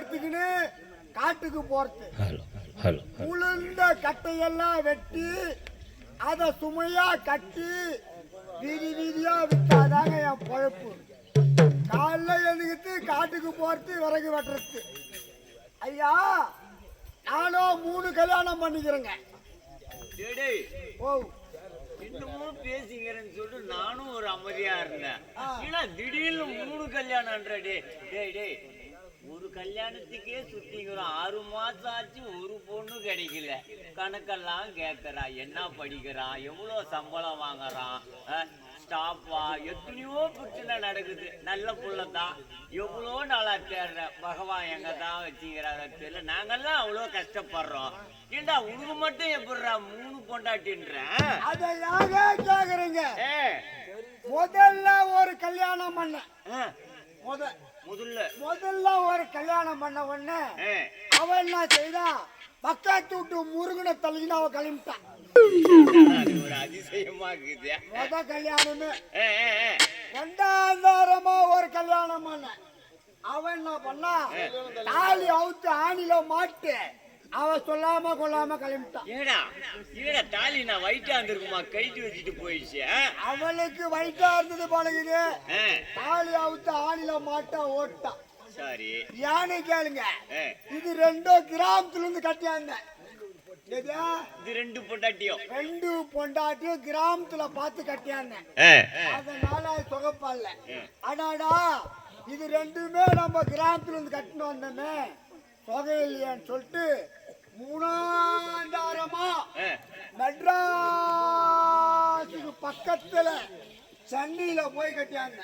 எடுத்துக்கின்னு காட்டுக்கு போறது. Hello hello உளுந்த கட்டையெல்லாம் வெட்டி அதை சுமையா கட்டி வீதி வீதியா வித்தாதாங்க என் பொழப்பு. காலைல எழுந்துக்கிட்டு காட்டுக்கு போறது விறகு வெட்டுறது. ஐயா நானும் மூணு கல்யாணம் பண்ணிக்கிறேங்க. டேய், டேய், ஓ. இன்னமும் பேசிக்கிறேன்னு சொல்லிட்டு நானும் ஒரு அமைதியா இருந்தேன். திடீர்னு மூணு கல்யாணம்ன்ற டேய் டேய். ஒரு கல்யாணத்துக்கே சுத்திக்கிறோம் ஆறு மாசம் ஆச்சு ஒரு பொண்ணு கிடைக்கல. கணக்கெல்லாம் கேட்கறா என்ன படிக்கிறான் எவ்வளவு சம்பளம் வாங்குறான் ஸ்டாப்பா எத்தனையோ பிரச்சனை நடக்குது. நல்ல புள்ள தான் எவ்வளோ நாளா தேடுற பகவான் எங்க தான் வச்சுக்கிறாங்க தெரியல. நாங்கெல்லாம் அவ்வளோ கஷ்டப்படுறோம். ஏண்டா உனக்கு மட்டும் எப்படிடா மூணு பொண்டாட்டின்ற அதை கேக்குறீங்க? முதல்ல ஒரு கல்யாணம் பண்ண. முத முதல்ல. முதல்ல ஒரு கல்யாணம் பண்ண உடனே ஏ, அவன் என்ன செய்தா? பக்கத்து விட்டு முருகனை தள்ளின்னு அவ கிளம்பிட்டான் ஒரு அதிசயமா இருக்குது முத கல்யாணமே. வாரமா ஒரு கல்யாணம் பண்ண அவன் என்ன பண்ணா? தாலி அவுத்து ஆணில மாட்டு. அவ சொல்லாம கொள்ளாம கிளம்பிட்டான் ஏடா ஏடா தாலி நான் வயிற்றா இருந்திருக்குமா? கைட்டு வச்சுட்டு போயிடுச்சு? அவளுக்கு வயிற்றா இருந்தது பழகுது தாலி அவுத்து ஆணில மாட்ட ஓட்டான் சரி. யானை கேளுங்க. இது ரெண்டும் கிராமத்துல இருந்து கட்டியாங்க? இது ரெண்டு பொண்டாட்டியும் ரெண்டு பொண்டாட்டியும் கிராமத்துல பார்த்து கட்டியாங்க அதனால அது தொகைப்படல அடாடா இது ரெண்டுமே நம்ம கிராமத்துல இருந்து கட்டின்னு வந்தோமே. தொகை இல்லையான்னு சொல்லிட்டு மூணாண்டாரமா. மெட்ராஸுக்கு பக்கத்துல சென்னையில போய் கட்டியாங்க.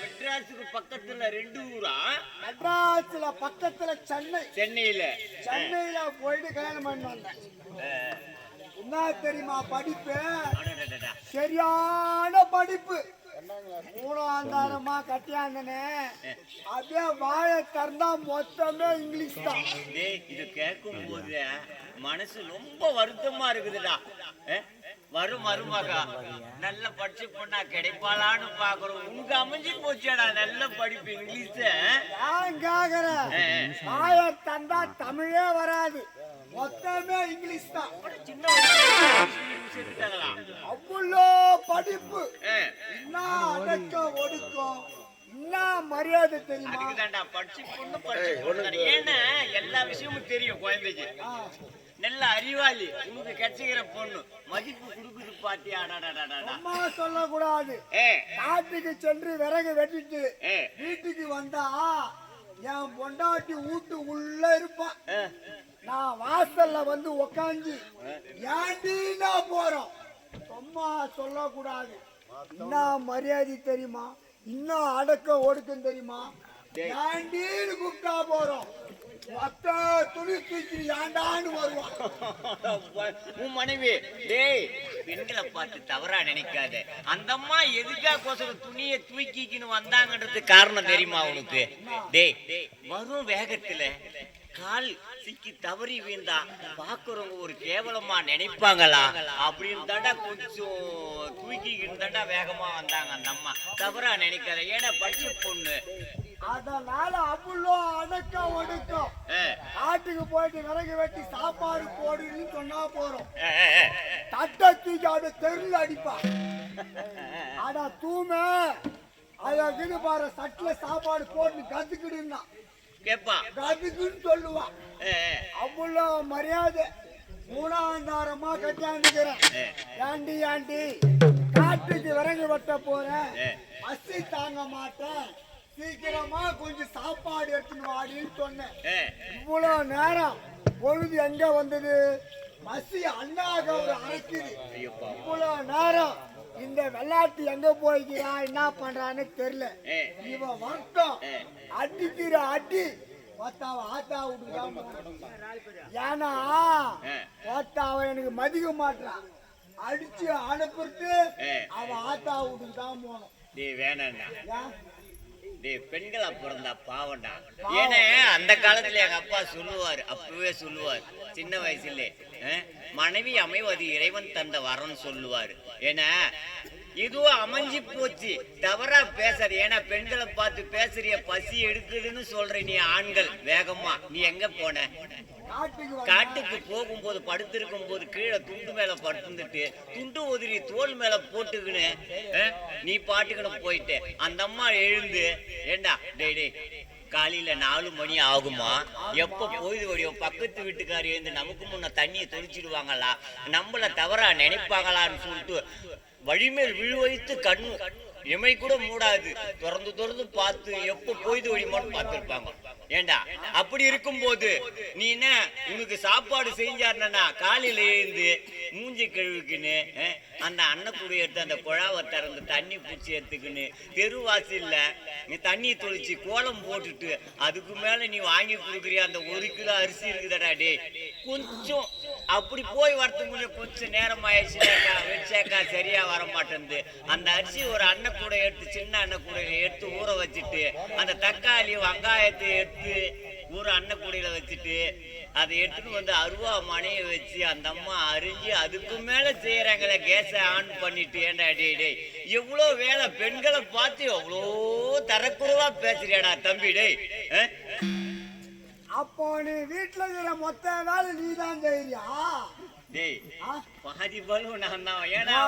மெட்ராஸுக்கு பக்கத்துல ரெண்டு ஊரா? மெட்ராஸ்ல பக்கத்துல சென்னை. சென்னையில. சென்னையில போயிட்டு கல்யாணம் பண்ணி வந்தேன். என்ன தெரியுமா படிப்பு. சரியான படிப்பு. மூணாந்தாரமா கட்டியாந்தனே. அப்படியே வாயை திறந்தா மொத்தமே இங்கிலீஷ் தான். இது கேட்கும் போது மனசு ரொம்ப வருத்தமா இருக்குதுடா. வரும் மருமகா நல்ல படிச்சு பொண்ணா கிடைப்பாளான்னு பாக்குறோம். உனக்கு அமைஞ்சு போச்சேடா நல்ல படிப்பு இங்கிலீஷ். ஏன் கேக்குற? வாயை திறந்தா தமிழே வராது. மொத்தமே இங்கிலீஷ் தான். சின்ன அவ்வளோ படிப்பு. என்ன அடக்கம் ஒடுக்கம். என்ன மரியாதை தெரியுமா? அதுக்குதான்டா படிச்சு பொண்ணு படிச்சு பொண்ணு ஏன்னா எல்லா விஷயமும் தெரியும் குழந்தைக்கு. நல்ல அறிவாளி. உனக்கு கிடைச்சிக்கிற பொண்ணு. மதிப்பு கொடுக்குது பாத்தியா. அம்மா சொல்லக்கூடாது. காட்டுக்கு சென்று விறகு வெட்டிட்டு வீட்டுக்கு வந்தா என் பொண்டாட்டி வீட்டு உள்ள இருப்பான் நான் வாசல்ல வந்து உக்காந்து ஏண்டி நான் போறோம்? சும்மா சொல்லக்கூடாது. என்ன மரியாதை தெரியுமா? இன்னும் அடக்க ஒடுக்கம் தெரியுமா? ஏண்டின்னு கூப்பிட்டா போறோம் மொத்த துணி தூக்கி ஏண்டான்னு வருவான். உன் மனைவி டேய் பெண்களை பார்த்து தவறா நினைக்காத. அந்த அம்மா எதுக்காக கோசம் துணியை தூக்கிக்கின்னு வந்தாங்கன்றது காரணம் தெரியுமா உனக்கு? டேய் வரும் வேகத்துல கால் சிக்கி தவறி வீழ்ந்தா பாக்குறவங்க ஒரு கேவலமா நினைப்பாங்களா? அப்படின்னு தாண்டா கொஞ்சம் தூக்கிக்கிட்டு தாண்டா வேகமா வந்தாங்க அந்த அம்மா. தவறா நினைக்காத ஏன்னா படிச்ச பொண்ணு? அதனால அவ்வளோ அடக்க ஒடுக்கம் ஏ, காட்டுக்கு போயிட்டு விறகு வெட்டி சாப்பாடு போடுன்னு சொன்னா போறோம். தட்டை தூக்கி அப்படியே தெருல அடிப்பா. அடா தூமே. அதுக்கு பாரு சட்டில சாப்பாடு போட்டு கத்துக்கிடுன்னா. கேப்பா. கத்துக்குன்னு சொல்லுவான். அவ்வளோ மரியாதை. மூணாந்தாரமா கட்டாந்துக்கிறேன் ஏ. ஏண்டி ஏண்டி? காட்டுக்கு விறகு வெட்ட போறேன். பசி தாங்க மாட்டேன். சீக்கிரமா கொஞ்சம் சாப்பாடு எடுத்துன்னு வாடின்னு சொன்னேன். ஏ, இவ்வளோ நேரம் பொழுது எங்க வந்தது? பசி அண்ணாக ஒரு அரைக்குது ஐயப்பா. இவ்வளோ நேரம் இந்த வெள்ளாட்டு எங்க போய்க்கிறான் என்ன பண்றான்னு தெரியல. இவன் வரட்டும். அடிக்கிற அடி ஏன்னா ஏ. ஒத்தாவ எனக்கு மதிக்க மாட்டான் அடிச்சு அனுப்புறது ஏ. அவ ஆத்தா வீட்டுக்கு தான் போகணும் டேய் வேணாண்டா? டேய் பெண்களா பிறந்தா பாவம்டா. ஏன்னா அந்த காலத்துல எங்க அப்பா சொல்லுவாரு அப்பவே சொல்லுவார் சின்ன வயசுல மனைவி அமைவது இறைவன் தந்த வரம்னு சொல்லுவாரு. ஏன்னா இதுவும் அமைஞ்சு போச்சு. தவறா பேசாத. ஏன்னா பெண்களை பார்த்து பேசுறிய பசி எடுக்குதுன்னு சொல்ற நீ ஆண்கள். வேகமா. நீ எங்க போன? காட்டுக்கு போகும்போது படுத்திருக்கும் போது கீழே துண்டு மேல படுத்துட்டு துண்டு உதிரி தோல் மேல போட்டுக்கின்னு அஹ், நீ பாட்டுக்கின்னு போயிட்டு. அந்த அம்மா எழுந்து ஏண்டா? டேய் டேய் காலையில நாலு மணி ஆகுமா? எப்ப பொழுது வடியும் பக்கத்து வீட்டுக்காரி எழுந்து நமக்கு முன்ன தண்ணியை தொளிச்சிடுவாங்களா? நம்மள தவறா நினைப்பாங்களான்னு சொல்லிட்டு வழிமேல் விழுவைத்து கண்ணு. இமை கூட மூடாது. திறந்து திறந்து பார்த்து எப்போ பொய்து வழிமான்னு பார்த்துருப்பாங்க. ஏண்டா? அப்படி இருக்கும் போது நீ என்ன? உனக்கு சாப்பாடு செஞ்சாருன்னா காலையில எழுந்து மூஞ்சி கழுவுக்குன்னு அந்த அன்னக்குடி எடுத்து அந்த குழாவை திறந்து தண்ணி பிடிச்சி எடுத்துக்கின்னு தெருவாசில்ல நீ தண்ணி தொளிச்சு கோலம் போட்டுட்டு அதுக்கு மேல நீ வாங்கி கொடுக்குறிய? அந்த ஒரு கிலோ அரிசி இருக்குதடா டே கொஞ்சம் அப்படி போய் வரத்துக்குள்ளே முன்னே கொஞ்சம் நேரம் ஆயிடுச்சுனாக்கா வச்சாக்கா சரியா வர மாட்டேங்குது அந்த அரிசி ஒரு அண்ணன் கூட எடுத்து சின்ன அண்ணன் கூட எடுத்து ஊற வச்சுட்டு அந்த தக்காளி வெங்காயத்தை எடுத்து ஊற அண்ணன் கூடையில வச்சுட்டு அதை எடுத்துட்டு வந்து அருவா மனைய வச்சு அந்த அம்மா அரிஞ்சு அதுக்கு மேல செய்யறாங்களே கேஸை ஆன் பண்ணிட்டு ஏண்டா டேய் டேய் எவ்வளோ வேலை பெண்களை பார்த்து எவ்வளோ தரக்குறவா பேசுறியாடா தம்பி டேய் அப்போ நீ வீட்டுல இருக்கிற மொத்த வேலை நீ தான் செய்யறியா? பாதி பலு நான் தான். ஏன்னா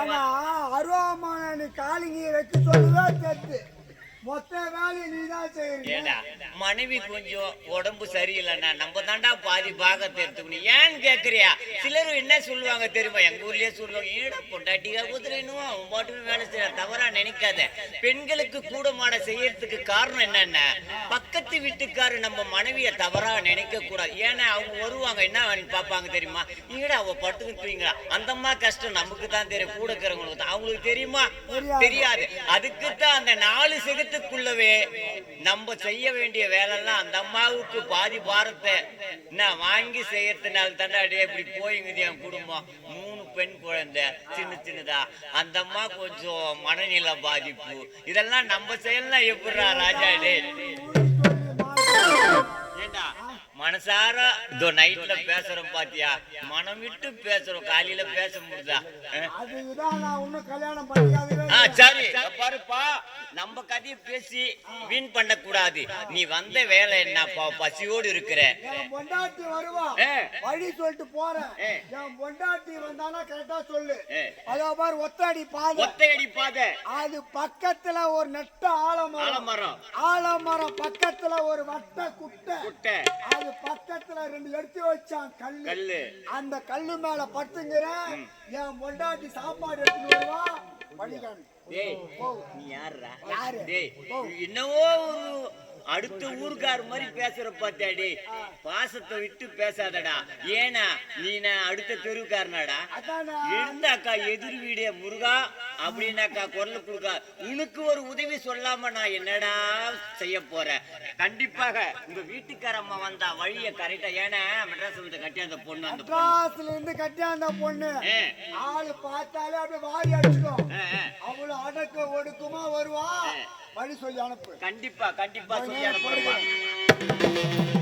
அருவாமான நீ காலிங்க வைக்க சொல்லுதான் தெத்து மொத்த வேலையை நீ தான் செய்யறியா ஏடா மனைவி கொஞ்சம் உடம்பு சரியில்லைண்ணா நம்ம தாண்டா பாதி பாகத்தை எடுத்துக்கணும். ஏன்னு கேக்குறியா? சிலர் என்ன சொல்லுவாங்க தெரியுமா? எங்க ஊர்லயே சொல்லுவாங்க ஏடா பொண்டாட்டியா குதிரைனும் அவன் பாட்டுக்கு வேலை செய்ய தவறா நினைக்காத. பெண்களுக்கு கூடமான செய்யறதுக்கு காரணம் என்னன்னா பக்கத்து வீட்டுக்காரு நம்ம மனைவிய தவறா நினைக்க கூடாது ஏன்னா அவங்க வருவாங்க என்ன பார்ப்பாங்க தெரியுமா? ஏடா அவ படுத்துக்கிட்டீங்களா அந்த அம்மா கஷ்டம் நமக்கு தான் தெரியும். கூட இருக்கிறவங்களுக்கு தான். அவங்களுக்கு தெரியுமா? தெரியாது. அதுக்கு தான் அந்த நாலு செகத்துக்குள்ளவே நம்ம செய்ய வேண்டிய வேலைலாம் அந்த அம்மாவுக்கு பாதி பாரத்தை நான் வாங்கி செய்யறதுனால தாண்டா இப்படி போயிங்குது என் குடும்பம். மூணு பெண் குழந்தை சின்ன சின்னதா. அந்த அம்மா கொஞ்சம் மனநிலை பாதிப்பு. இதெல்லாம் நம்ம செய்யலாம் எப்படிடா ராஜா டே ஏண்டா மனசார இதோ நைட்ல பேசுறோம் பாத்தியா? மனம் விட்டு பேசுறோம் காலையில பேச முடியுதா? சரி. பாருப்பா. நம்ம கதையை பேசி வீண் பண்ண கூடாது நீ வந்த வேலை என்னப்பா பசியோடு இருக்கிற. பொண்டாட்டி வருவா. வழி சொல்லிட்டு போறேன். என் பொண்டாட்டி வந்தானா கரெக்டா சொல்லு. அதோ பாரு ஒத்தடி பாதை. ஒத்தை அடிப்பாத அது பக்கத்துல ஒரு நெட்ட ஆலமரம். ஆலமரம். ஆலமரம் பக்கத்துல ஒரு வட்ட குட்டை. குட்டை. அது பக்கத்துல ரெண்டு எடுத்து வச்சான் கல்லு. கல்லு. அந்த கல்லு மேல படுத்துங்கிறேன் என் பொண்டாட்டி சாப்பாடு எடுத்துட்டு வருவா. வழிகாணி டேய். நீ யாருடா யாரு? டேய். என்னவோ ஒரு அடுத்த ஊருக்கார மாதிரி பேசுற பாத்தியா டேய் பாசத்தை விட்டு பேசாதடா. ஏனா நீ நான் அடுத்த தெருவுக்காரனாடா? இருந்தாக்கா எதிர் வீடே முருகா அப்படின்னாக்கா குரல் கொடுக்கா. உனக்கு ஒரு உதவி சொல்லாம நான் என்னடா செய்ய போறேன் கண்டிப்பாக உங்க வீட்டுக்காரம்மா வந்தா வழிய கரெக்டா ஏன்னா மெட்ராஸ் வந்து கட்டி அந்த பொண்ணு அந்த மெட்ராஸ்ல இருந்து கட்டியா அந்த பொண்ணு. ஆளு பார்த்தாலே அப்படியே வாரி அடிச்சிடும். அவ்வளவு அடக்க ஒடுக்குமா வருவா. வழி சொல்லி அனுப்பு. கண்டிப்பா கண்டிப்பா போடுங்க.